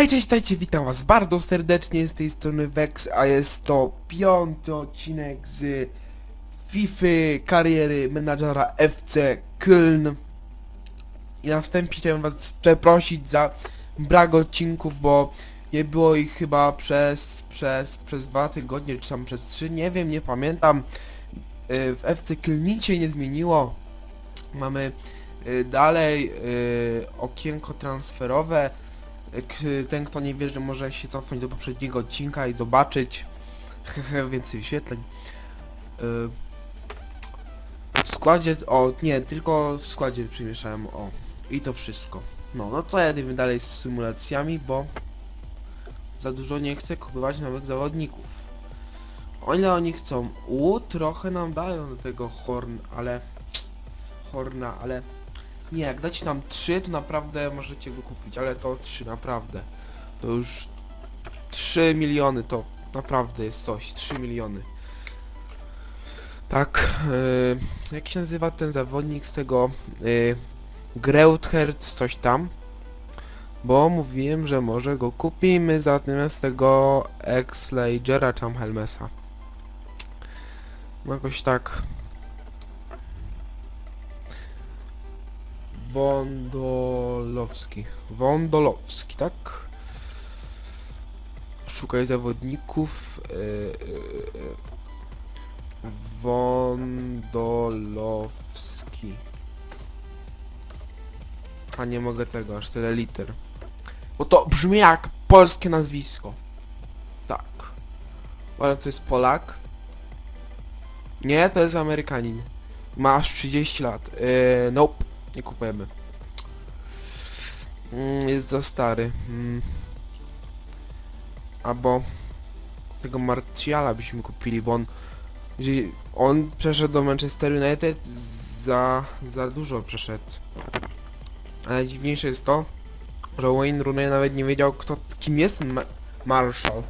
Hej, cześć, witajcie, witam was bardzo serdecznie z tej strony Vex, a jest to piąty odcinek z FIFA kariery menadżera FC Köln. I na wstępie chciałem was przeprosić za brak odcinków, bo nie było ich chyba przez, przez, przez dwa tygodnie, czy tam przez trzy, nie wiem, nie pamiętam. Y, W FC Köln nic się nie zmieniło. Mamy y, dalej y, okienko transferowe. Ten kto nie wie, że może się cofnąć do poprzedniego odcinka i zobaczyć hehe, więcej wyświetleń. Y, W składzie, o nie, tylko w składzie przymieszałem, o i to wszystko. No, no to jedziemy dalej z symulacjami, bo za dużo nie chcę kupować nowych zawodników. O ile oni chcą? U, trochę nam dają do tego Horn, ale... Horna, ale... Nie, jak dacie nam 3, to naprawdę możecie go kupić, ale to 3 naprawdę. To już 3 miliony to naprawdę jest coś, 3 miliony. Tak, yy, jak się nazywa ten zawodnik z tego yy, Greutherz coś tam? Bo mówiłem, że może go kupimy zamiast tego ex-Legera czy tam Helmesa. No Jakoś tak. Wondolowski. Wondolowski, tak? Szukaj zawodników. Yy, yy, Wondolowski. A nie mogę tego, aż tyle liter. Bo to brzmi jak polskie nazwisko. Tak. Ale to jest Polak. Nie, to jest Amerykanin. Masz 30 lat. Yy, nope. Nie kupujemy. Mm, jest za stary. Mm. Albo tego Martiala byśmy kupili, bo on on przeszedł do Manchester United za, za dużo przeszedł. Ale najdziwniejsze jest to, że Wayne Rooney nawet nie wiedział kto, kim jest Ma Marshall.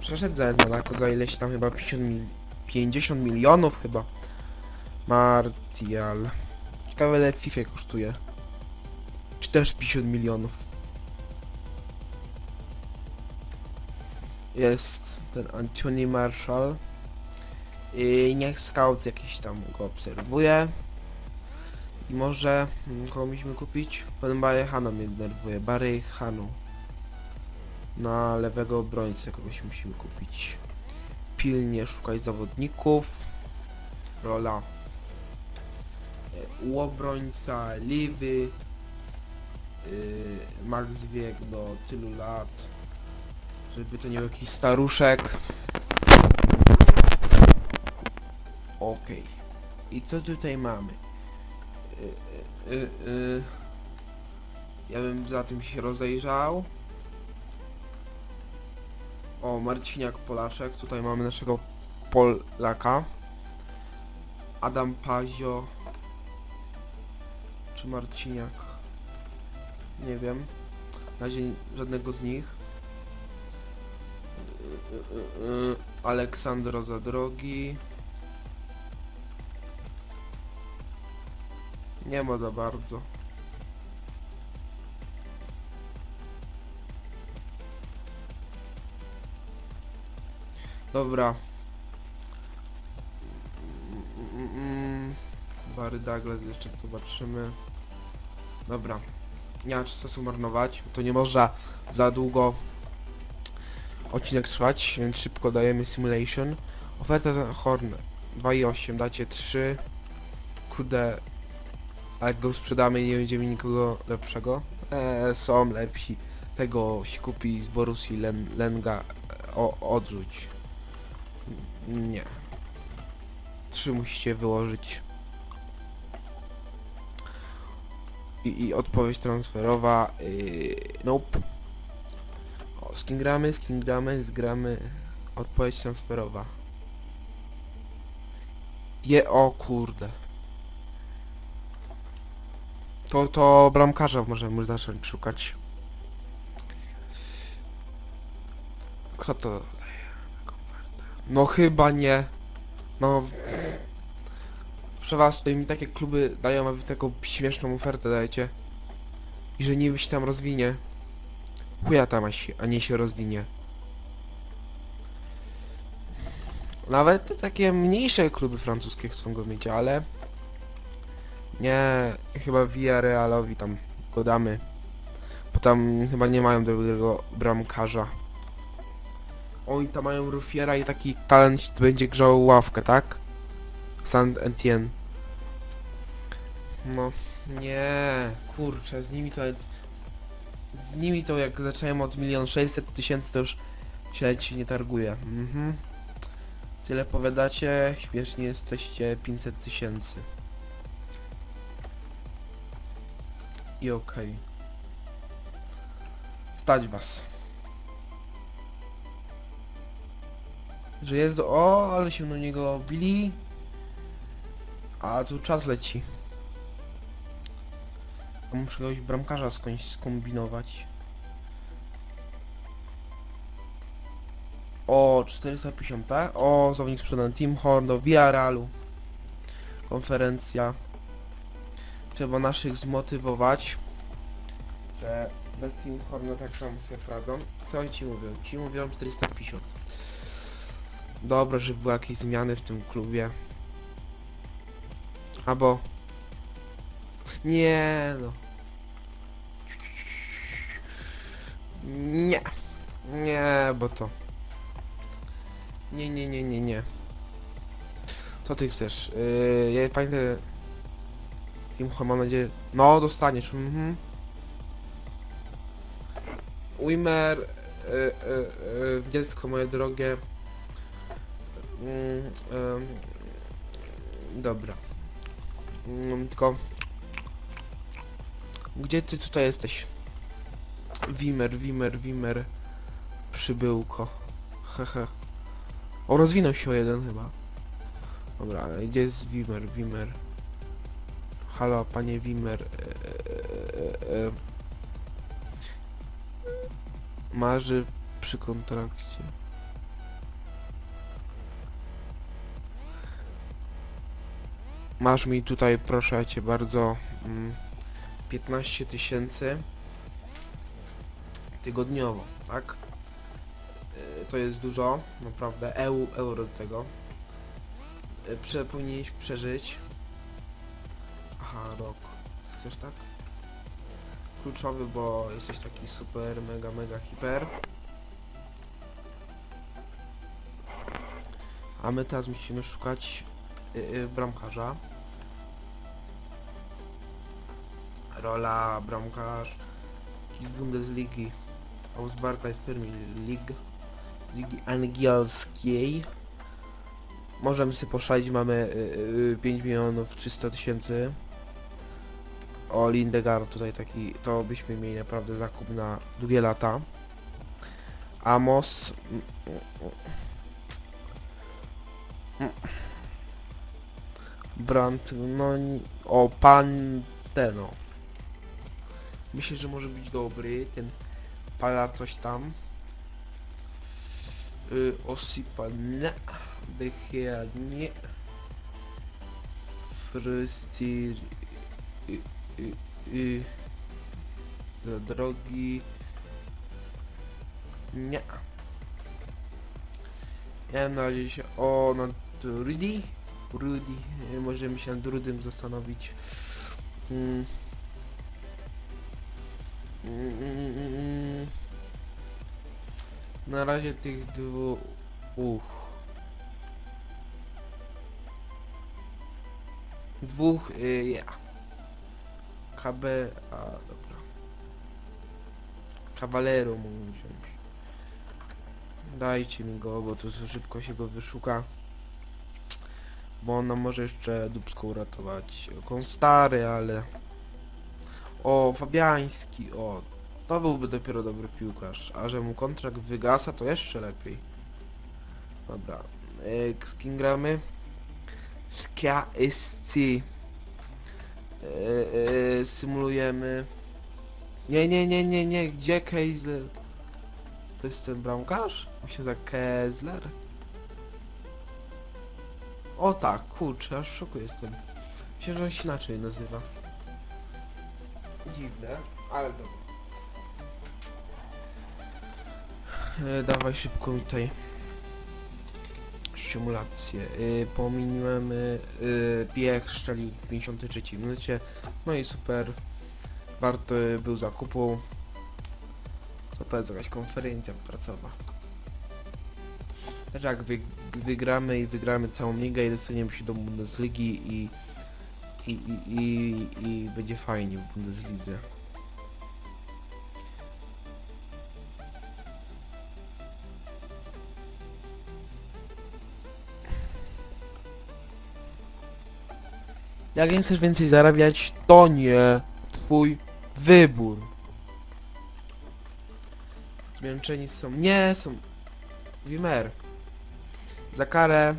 Przeszedł za Monaco za ileś tam chyba 50, mil 50 milionów chyba. Martial. Ciekawe ile FIFA kosztuje. Czy też 50 milionów. Jest ten Anthony Marshall. I niech scout jakiś tam go obserwuje. I może mm, kogo musimy kupić? Pan Barry mnie denerwuje. Barry Hanu. Na lewego obrońcę kogoś musimy kupić. Pilnie szukać zawodników. Rola. Obrońca, Liwy. Yy, max wiek do tylu lat. Żeby to nie był jakiś staruszek. Okej. I co tutaj mamy? Y, y, y, y. Ja bym za tym się rozejrzał. O, Marciniak Polaczek. Tutaj mamy naszego Polaka. Adam Pazio. Czy Marciniak? Nie wiem. Na razie żadnego z nich. Aleksandro Zadrogi. Nie ma za bardzo. Dobra. Barry Douglas jeszcze zobaczymy. Dobra. Nie ma czasu marnować. To nie można za długo odcinek trwać, więc szybko dajemy simulation. Oferta za Horn 2,8 dacie 3. Kurde, a jak go sprzedamy nie będziemy nikogo lepszego? Eee, są lepsi. Tego się kupi z Borussii Len, Lenga. e, O, odrzuć. Nie. Trzy musicie wyłożyć. I, i odpowiedź transferowa. Yy, nope. O, z kim gramy, z kim gramy, zgramy. Odpowiedź transferowa. Je, o kurde. To, to bramkarza możemy zacząć szukać. Kto to? No chyba nie. No... Proszę was, tutaj mi takie kluby dają, a wy taką śmieszną ofertę dajecie. I że niby się tam rozwinie. chuja tam, a się- a nie się rozwinie. Nawet te takie mniejsze kluby francuskie chcą go mieć, ale... Nie, chyba Villarrealowi tam go damy. Bo tam chyba nie mają dobrego bramkarza. Oni tam mają Rufiera i taki talent będzie grzał ławkę, tak? Saint Etienne. No, nie, kurczę, z nimi to... Z nimi to jak zacząłem od milion sześćset tysięcy to już się ci nie targuje. Mhm. Tyle powiadacie, śmiesznie jesteście 500 tysięcy. I okej. Stać was. Że jest. O, ale się na niego bili. A tu czas leci. Muszę jakiegoś bramkarza skądś skombinować. O, 450, tak? O, zawodnik sprzedany. Team Horn do Villarrealu. Konferencja. Trzeba naszych zmotywować, że bez Team Horna tak samo sobie radzą. Co ci mówią? Ci mówią 450. Dobra, żeby były jakieś zmiany w tym klubie. Albo... Nie no. Nie. Nie, bo to... Nie, nie, nie, nie, nie. Co ty chcesz? Yy, ja pamiętam... Horn, mam nadzieję... No, dostaniesz, mhm. Wimmer, y, y, y, dziecko moje drogie. Mm, em, dobra. Mm, tylko... Gdzie ty tutaj jesteś? Wimmer, Wimmer, Wimmer. Przybyłko. Hehe. O, rozwinął się o jeden chyba. Dobra, ale gdzie jest Wimmer, Wimmer? Halo, panie Wimmer. E, e, e, e. Marzy przy kontrakcie. Masz mi tutaj, proszę cię bardzo, mm, 15 tysięcy tygodniowo, tak? E, To jest dużo, naprawdę, EU, euro do tego. E, Prze, powinieneś przeżyć. Aha, rok. Chcesz tak? Kluczowy, bo jesteś taki super, mega, mega, hiper. A my teraz musimy szukać y, y, bramkarza. Rola bramkarz z Bundesligi. Ausbarka jest Premier League. Z ligi angielskiej. Możemy sobie poszalić, mamy y, y, 5 milionów 300 tysięcy. O Lindegard tutaj taki, to byśmy mieli naprawdę zakup na długie lata. Amos. Brand, no o Panteno. Myślę, że może być dobry ten pala coś tam. Y, Osipa nie. Dechea nie. Frystir y, y, y, za drogi nie ja na razie się o nad Rudy Rudy możemy się nad Rudym zastanowić mm. Na razie tych dwóch dwóch y, ja KB, a dobra. Cavalero mógł wziąć. Dajcie mi go, bo to szybko się go wyszuka. Bo on nam może jeszcze dubsko uratować. On stary, ale... O, Fabiański, o. To byłby dopiero dobry piłkarz. A że mu kontrakt wygasa, to jeszcze lepiej. Dobra. E, z kim gramy? Skia SC. Yy, yy, symulujemy. Nie, nie, nie, nie, nie, gdzie Keisler? To jest ten bramkarz? Myślę, że Kessler. O tak, kurczę, aż w szoku jestem. Myślę, że on się inaczej nazywa. Dziwne, ale dobra. E, dawaj szybko mi tutaj symulację. E, pominąłem e, bieg szczelił w 53 minucie. No i super. Warto e, był zakupu. To to jest jakaś konferencja prasowa. Też jak wy, wygramy i wygramy całą ligę i dostaniemy się do Bundesligi i i, i, i, i będzie fajnie w Bundeslidze. Jak nie chcesz więcej zarabiać, to nie twój wybór. Zmęczeni są. Nie, są. Wimer. Za karę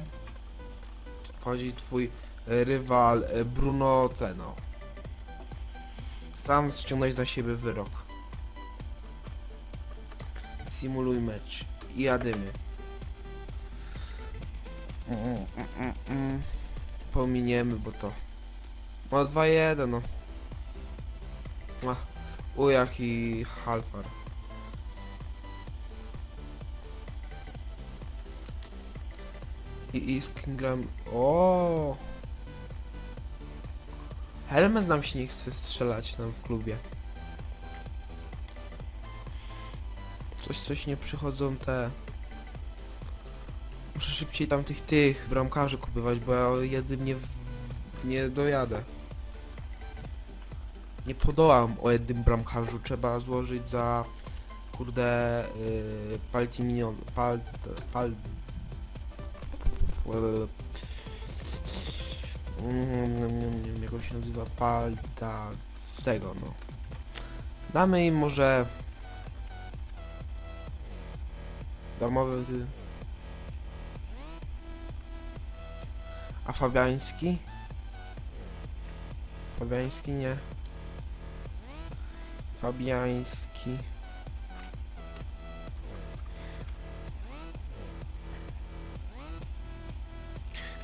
wchodzi twój rywal e, Bruno Ceno. Sam ściągnąć na siebie wyrok. Simuluj mecz. I jadymy. Pominiemy, bo to... No 2-1 no. Ach, Ujach i Halfar. I, i z Helmes nam się nie chce strzelać nam w klubie. Coś, coś nie przychodzą te... Muszę szybciej tam tych, tych bramkarzy kupować, bo ja jedynie w... nie dojadę. Nie podołam o jednym bramkarzu, trzeba złożyć za... Kurde... Yy, Paltiminion... Pal... Pal... Mm, Jak on się nazywa? Palta... Tego no. Damy im może... Darmowy... A Fabiański? Fabiański nie. Fabiański.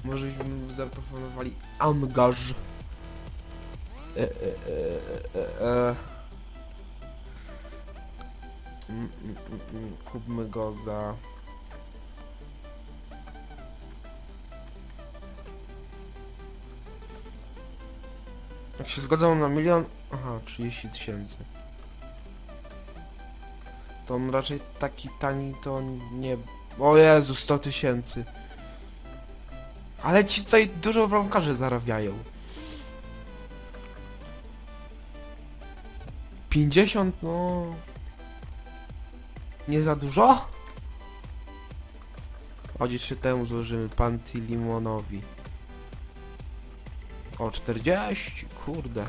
Może byśmy zaproponowali angaż. E, e, e, e, e. Mm, mm, mm, mm, Kupmy go za... Jak się zgodzą na milion... Aha, 30 tysięcy. To on raczej taki tani to nie... O Jezu, 100 tysięcy. Ale ci tutaj dużo bramkarzy zarabiają. 50 no... Nie za dużo? Chodzi czy temu złożymy Panty Limonowi. O 40, kurde.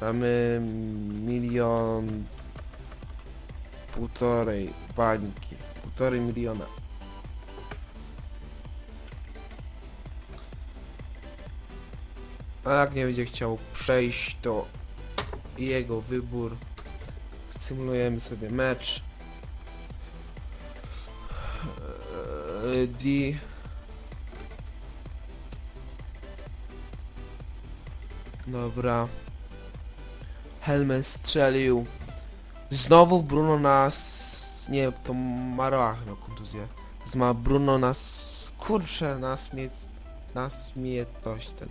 Damy milion... Półtorej bańki. Półtorej miliona. A jak nie będzie chciał przejść, to jego wybór. Symulujemy sobie mecz. Eee, D. Dobra. Helmet strzelił. Znowu Bruno nas... Nie, to Maroach miał kontuzję. Zma Bruno nas... Kurczę, nas mnie... Nas mnie ten...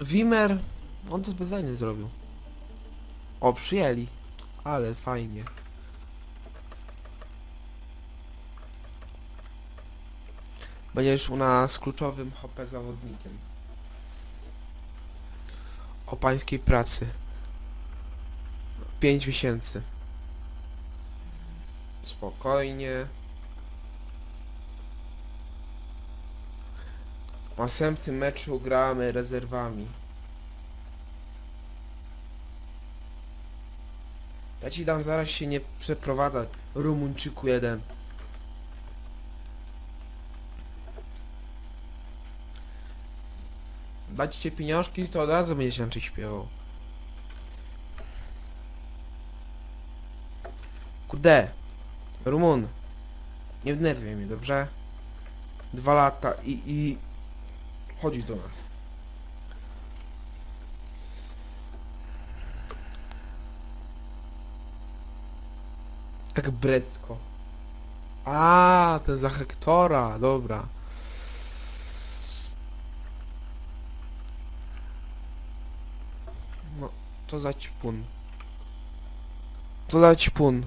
Wimmer... On to specjalnie zrobił. O, przyjęli. Ale fajnie. Będziesz u nas kluczowym hopę zawodnikiem. O pańskiej pracy. 5 miesięcy. Spokojnie. W następnym meczu gramy rezerwami. Ja ci dam zaraz się nie przeprowadzać. Rumuńczyku jeden. Dać ci pieniążki, to od razu będziesz inaczej śpiewał. Kurde. Rumun. Nie wnerwiaj mnie, dobrze? Dwa lata i... i... Chodzisz do nas. Tak brecko. A, ten za Hektora, dobra. No, co za ćpun. Co za ćpun.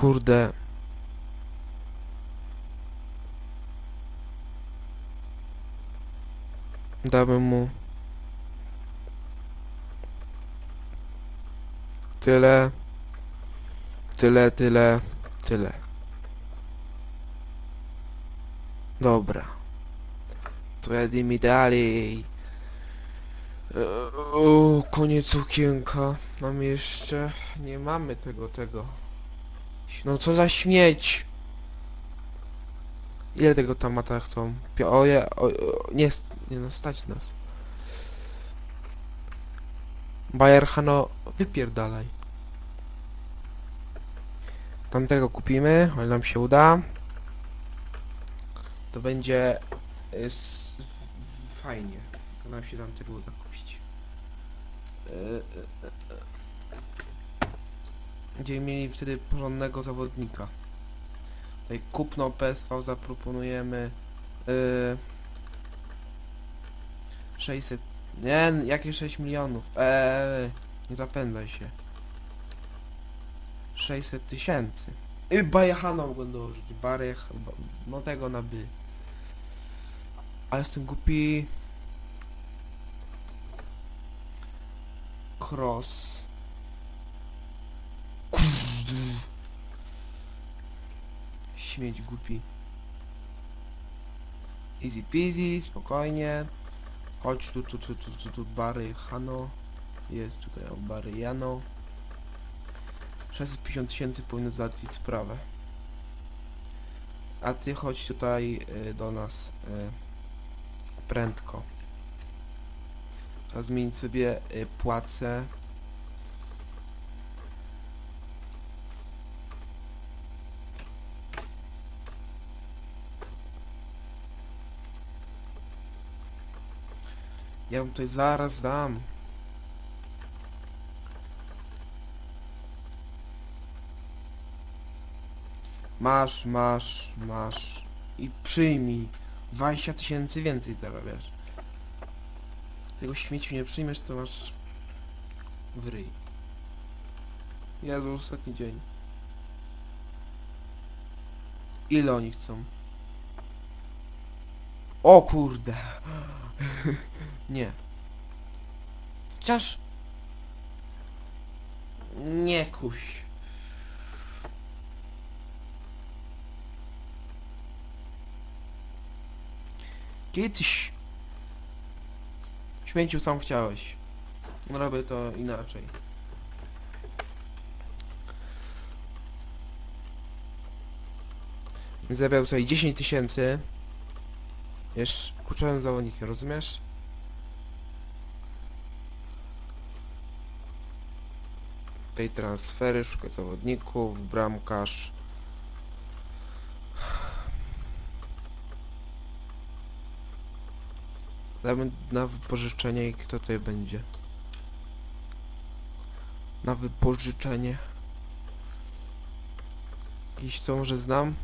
Kurde. Damy mu tyle, tyle, tyle, tyle. Dobra. To jedziemy dalej. E, O, koniec okienka. Mamy jeszcze... Nie mamy tego, tego. No co za śmieć! Ile tego tamata chcą? Pio o, je, o, o, nie, nie no, stać nas. Bayer wypierdalaj. Tamtego kupimy, ale nam się uda. To będzie y, fajnie. Nam się tamtego uda kupić. Y, y, y. Będziemy mieli wtedy porządnego zawodnika. Tutaj kupno PSV zaproponujemy yy, 600 nie, jakie 6 milionów? Eee, nie zapędzaj się. 600 tysięcy. I Bajahana mogłem dołożyć Barech, ba- no tego na by. A jestem głupi. Cross Kurde. Śmieć głupi. Easy peasy, spokojnie. Chodź tu, tu, tu, tu, tu, tu, Bary Hano. Jest tutaj o Bary Jano. 650 tysięcy powinny załatwić sprawę. A ty chodź tutaj y, do nas y, prędko. Trzeba zmienić sobie y, płace. Ja wam tutaj zaraz dam. Masz, masz, masz. I przyjmij. 20 tysięcy więcej zarabiasz. Tego śmieciu nie przyjmiesz, to masz w ryj. Jezu, ostatni dzień. Ile oni chcą? O kurde. Nie. Chociaż... Nie kuś. Kiedyś... Śmieciu sam chciałeś. Robię to inaczej. Zabrał tutaj 10 tysięcy. Jest kluczowym zawodnikiem, rozumiesz? Tej transfery, szukać zawodników, bramkarz. Damy na wypożyczenie i kto tutaj będzie? Na wypożyczenie. Jakiś co może znam?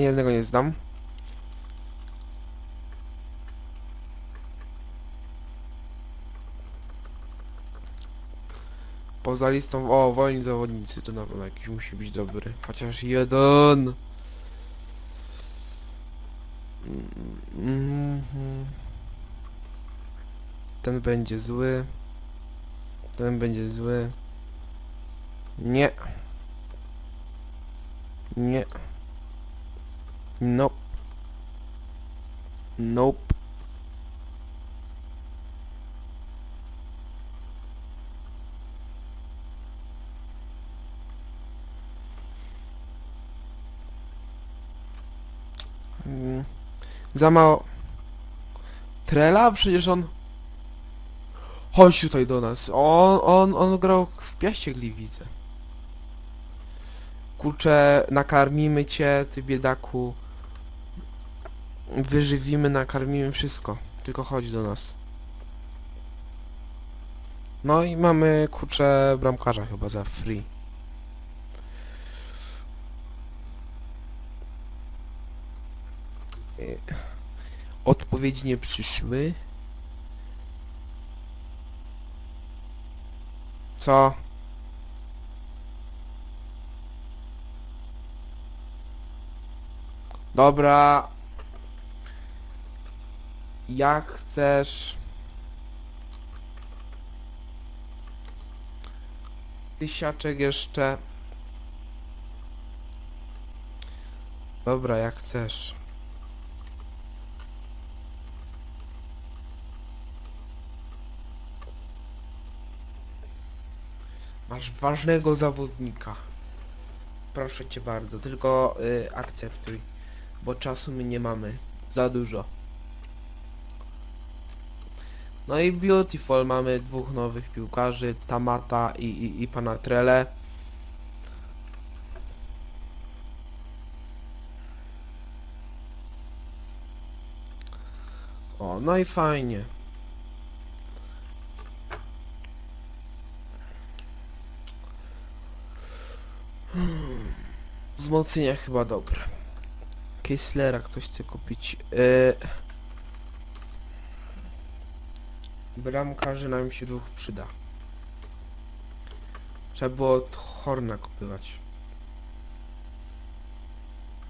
Ani jednego nie znam. Poza listą, o, wolni zawodnicy, to na pewno jakiś musi być dobry. Chociaż jeden. Ten będzie zły. Ten będzie zły. Nie. Nie. Nope. Nope. Mm, Za mało. Trela? Przecież on... Chodź tutaj do nas. On, on, on grał w Piaście Gliwice. Kurczę, nakarmimy cię, ty biedaku. Wyżywimy, nakarmimy wszystko. Tylko chodź do nas. No i mamy, kurczę, bramkarza chyba za free. Y, Odpowiedzi nie przyszły. Co? Dobra. Jak chcesz. Tysiaczek jeszcze. Dobra, jak chcesz. Masz ważnego zawodnika. Proszę cię bardzo, tylko y, akceptuj, bo czasu my nie mamy. Za dużo. No i Beautiful mamy dwóch nowych piłkarzy, Tamata i, i, i pana Trele. O, no i fajnie. Wzmocnienia chyba dobre. Kesslera ktoś chce kupić. Yy... Bramkarzy nam się dwóch przyda. Trzeba było od Horna kupywać.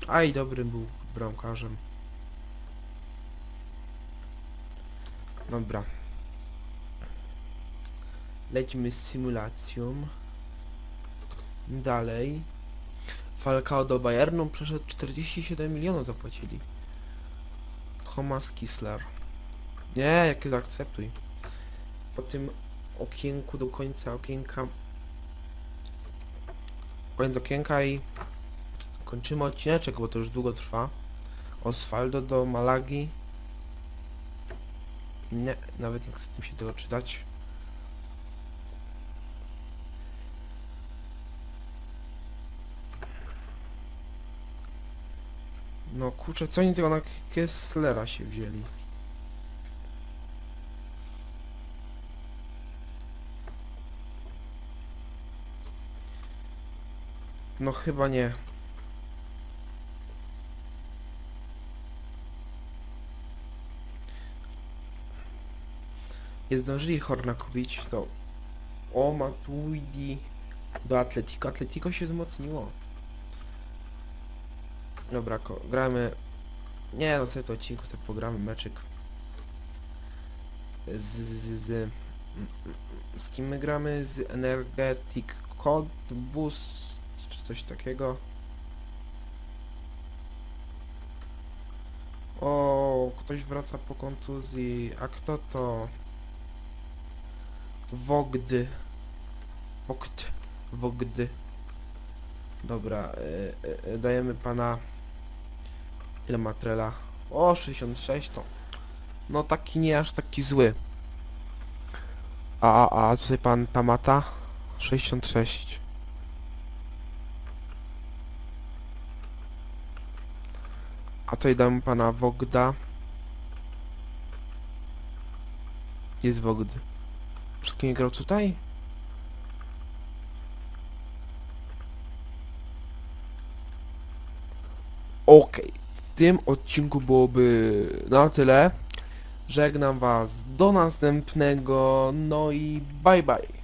A i dobrym był bramkarzem. Dobra. Lećmy z symulacją. Dalej. Falcao do Bayernu przeszedł 47 milionów zapłacili. Thomas Kissler. Nie, jakie zaakceptuj. Po tym okienku do końca okienka. Koniec okienka i kończymy odcineczek, bo to już długo trwa. Osvaldo do Malagi. Nie, nawet nie chcę mi się tego czytać. No kurczę, co oni tego na Kesslera się wzięli? No chyba nie. Nie zdążyli Horna kupić, to... O, Matuidi do Atletico. Atletico się wzmocniło. Dobra, ko gramy... Nie, na sobie to odcinku sobie pogramy meczyk. Z, z, z... Z kim my gramy? Z Energetic Code Boost, czy coś takiego. O, ktoś wraca po kontuzji. A kto to? Wogdy. Wogt. Wogdy. Dobra, y, y, dajemy pana... Ile ma trela? O, 66 to... No taki nie aż taki zły. A, a, a tutaj pan Tamata? 66. A tutaj dam pana Wogda. Jest Wogdy. Wszystkie nie grał tutaj? Okej, w tym odcinku byłoby na tyle. Żegnam was do następnego, no i bye bye.